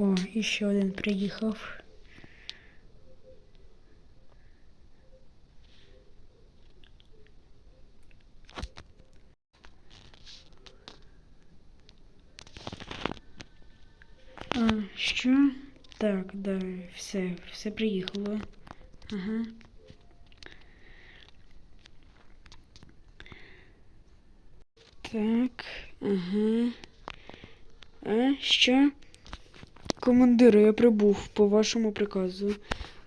О, і ще один приїхав. А, що? Так, да, все, все приїхало. Ага. Так, ага. А, що? Командире, я прибув по вашому приказу.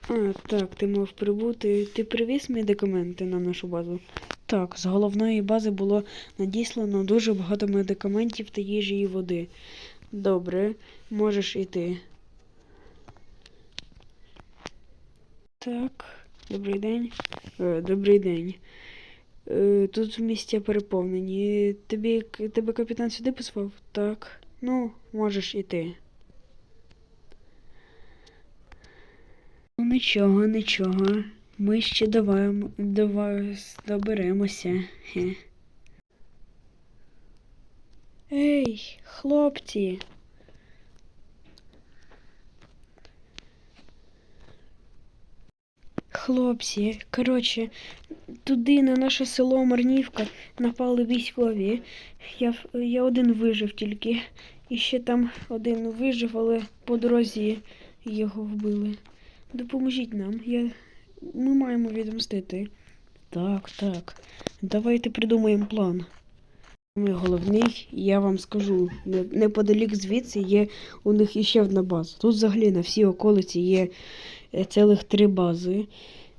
А, так, ти мав прибути. Ти привіз мої документи на нашу базу? Так, з головної бази було надіслано дуже багато медикаментів та їжі і води. Добре, можеш іти. Так, добрий день. Е, добрий день. Е, тут місця переповнені. Тобі, тебе капітан сюди послав? Так. Ну, можеш іти. Ну, нічого, нічого. Ми ще до вам, до вас доберемося. Хе. Ей, хлопці. Хлопці, коротше, туди на наше село Марнівка напали військові. Я, я один вижив тільки. І ще там один вижив, але по дорозі його вбили. Допоможіть нам. Я... Ми маємо відомстити. Так, так. Давайте придумаємо план. Головний, я вам скажу, неподалік звідси є у них іще одна база. Тут взагалі на всій околиці є е, цілих три бази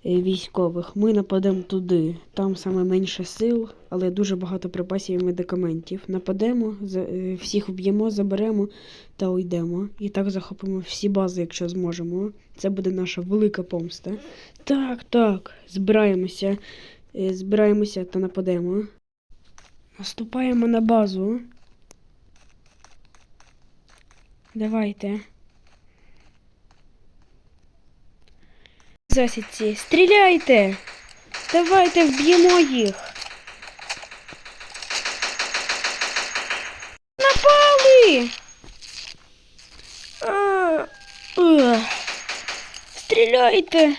військових. Ми нападемо туди. Там саме менше сил, але дуже багато припасів і медикаментів. Нападемо, е, всіх вб'ємо, заберемо та уйдемо. І так захопимо всі бази, якщо зможемо. Це буде наша велика помста. Так, так, збираємося. Е, Збираємося та нападемо. Наступаємо на базу. Давайте. Засідці, стріляйте! Давайте вб'ємо їх. Напали! А, а. Стріляйте!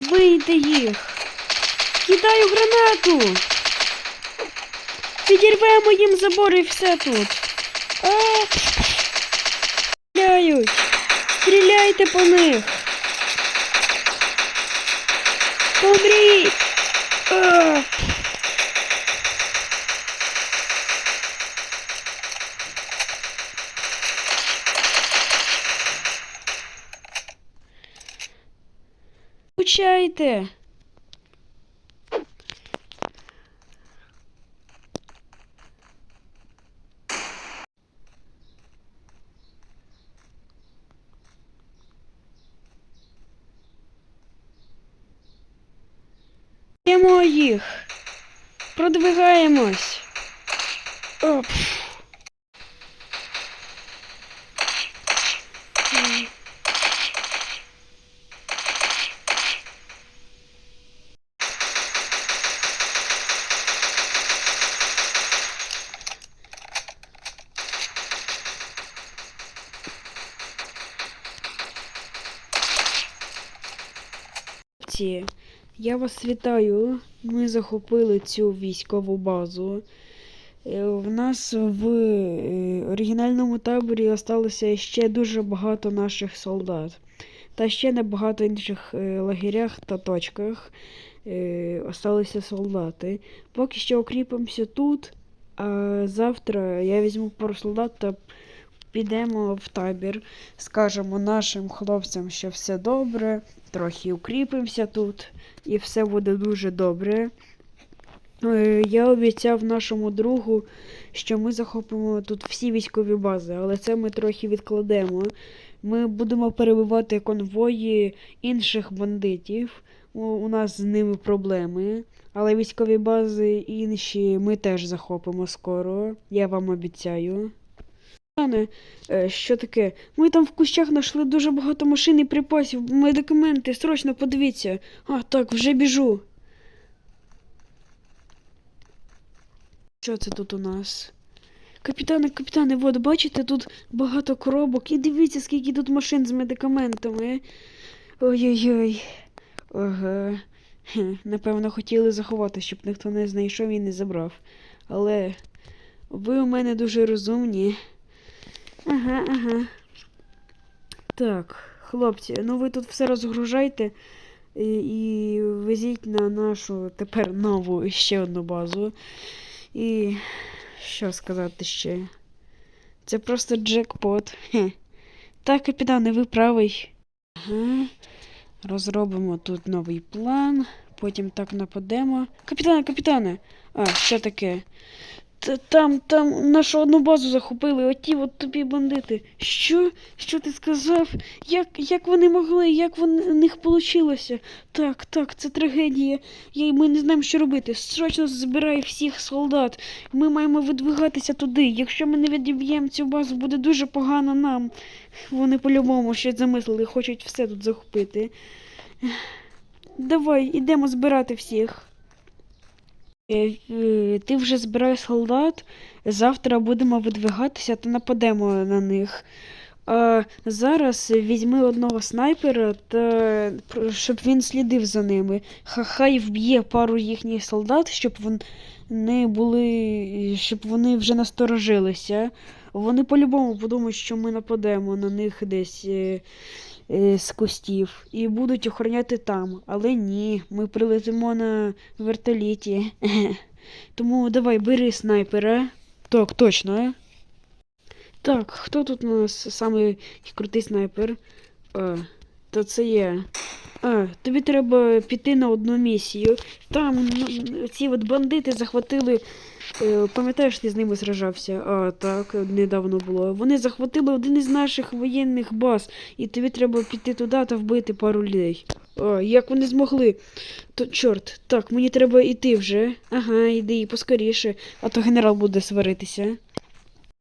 Бийте їх! Кидаю гранату! Підірвемо їм забор і все тут. А! Стріляють! Стріляйте по них! Помріть! А! Включайте! Їх. Продвигаємось. Оп. М. Я вас вітаю. Ми захопили цю військову базу. Е, В нас в е, оригінальному таборі осталося ще дуже багато наших солдат. Та ще на багато інших е, лагерях та точках осталися солдати. Поки що укріпимося тут, а завтра я візьму пару солдат та підемо в табір. Скажемо нашим хлопцям, що все добре, трохи укріпимося тут, і все буде дуже добре. Е, Я обіцяв нашому другу, що ми захопимо тут всі військові бази, але це ми трохи відкладемо. Ми будемо перебивати конвої інших бандитів. У, у нас з ними проблеми. Але військові бази інші ми теж захопимо скоро. Я вам обіцяю. Е, що таке? Ми там в кущах знайшли дуже багато машин і припасів, медикаменти, срочно подивіться. А, так, вже біжу. Що це тут у нас? Капітане, капітане, от бачите, тут багато коробок. І дивіться, скільки тут машин з медикаментами. Ой-ой-ой. Ага. Напевно, хотіли заховати, щоб ніхто не знайшов і не забрав. Але ви у мене дуже розумні. Ага, ага. Так, хлопці, ну ви тут все розгружайте і, і везіть на нашу тепер нову ще одну базу. І що сказати ще? Це просто джекпот. Хе. Так, капітане, ви правий. Ага. Розробимо тут новий план. Потім так нападемо. Капітане, капітане! А, що таке? Та там, там нашу одну базу захопили, оті от тобі бандити. Що? Що ти сказав? Як, як вони могли? Як вони, у них вийшло? Так, так, це трагедія. Я, ми не знаємо, що робити. Срочно збирай всіх солдат. Ми маємо видвигатися туди. Якщо ми не відіб'ємо цю базу, буде дуже погано нам. Вони по-любому щось замислили, хочуть все тут захопити. Давай, ідемо збирати всіх. Е, е, Ти вже збирай солдат. Завтра будемо видвигатися та нападемо на них. А зараз візьми одного снайпера та щоб він слідив за ними. Хахай вб'є пару їхніх солдат, щоб вони були, щоб вони вже насторожилися. Вони по-любому подумають, що ми нападемо на них десь е, е, з кустів і будуть охороняти там. Але ні, ми прилетимо на вертоліті. Тому давай, бери снайпера. Так, точно. Так, хто тут у нас самий крутий снайпер? А, то це я. А, тобі треба піти на одну місію. Там ну, ці от бандити захватили. е, Пам'ятаєш, ти з ними сражався? А, так, недавно було. Вони захватили один із наших воєнних баз, і тобі треба піти туди та вбити пару людей. А, як вони змогли? То чорт, так, мені треба йти вже. Ага, йди поскоріше, а то генерал буде сваритися.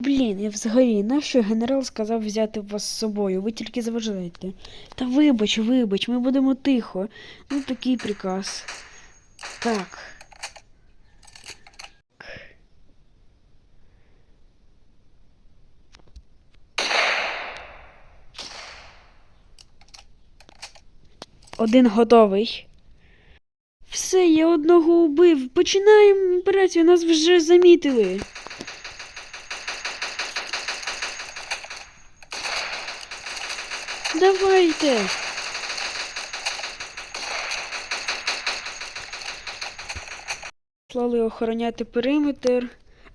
Блін, і взагалі, нащо генерал сказав взяти вас з собою? Ви тільки заважаєте. Та вибач, вибач, ми будемо тихо. Ну такий приказ. Так. Один готовий. Все, я одного убив. Починаємо операцію, нас вже замітили. Давайте. Слали охороняти периметр.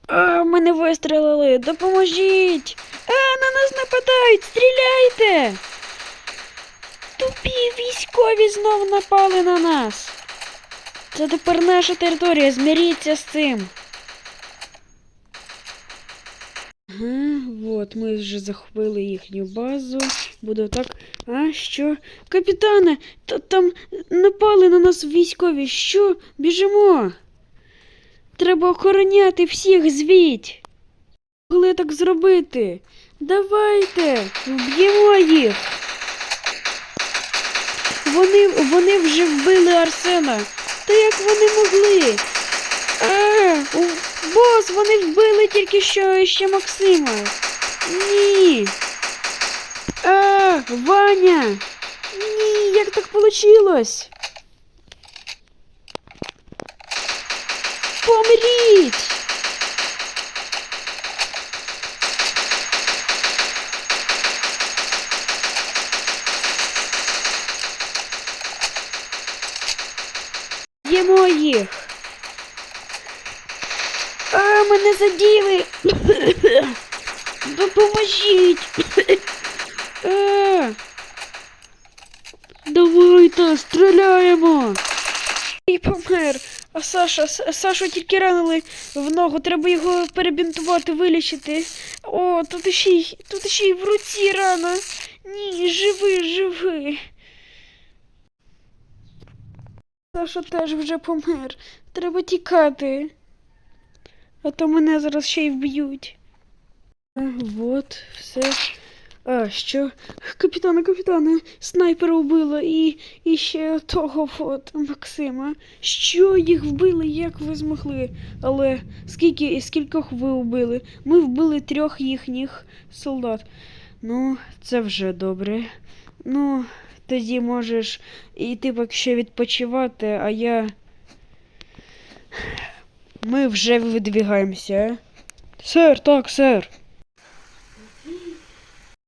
А, мене вистрелили. Допоможіть! А, на нас нападають! Стріляйте! Тупі військові знов напали на нас. Це тепер наша територія, зміріться з цим. Ага, от, ми вже захопили їхню базу. Буде так. А що? Капітане, та там напали на нас військові. Що? Біжимо. Треба охороняти всіх звіть. Могли так зробити. Давайте, вб'ємо їх. Вони, вони вже вбили Арсена. Та як вони могли? А, бос, вони вбили тільки що ще Максима. Ні. А, Ваня. Ні, як так получилось? Помріть! Їмо їх. А, мене заділи. Допоможіть. Давайте, стріляємо. І помер. А Саша, Сашу тільки ранили в ногу, треба його перебінтувати, вилічити. О, тут ще й тут ще й в руці рана. Ні, живи, живи. Саша теж вже помер. Треба тікати. А то мене зараз ще й вб'ють. Е, Вот, все. А, що? Капітане, капітане, снайпера вбила і, і ще того от Максима. Що їх вбили, як ви змогли? Але скільки і скількох ви вбили? Ми вбили трьох їхніх солдат. Ну, це вже добре. Ну, тоді можеш іти поки що відпочивати, а я. Ми вже видвігаємося. Сер, так, сер.